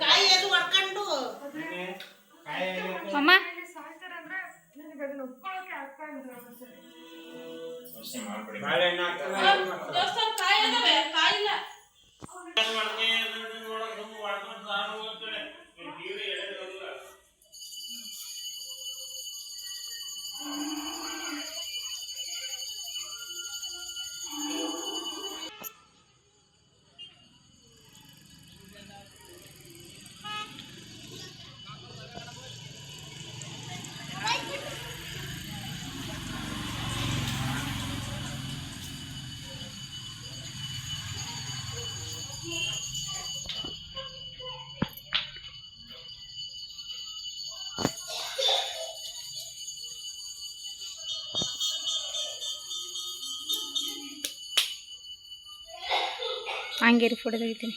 ಕಾಯಿ ಅದು ಹೊಡ್ಕೊಂಡು ಅಮ್ಮ ದೇವಸ್ಥಾನ ಕಾಯಿ ಅದಾವೆ ಕಾಯಿ ಹಂಗೆ ರೀ ಫೋಟೋ ತೆಗಿತೀನಿ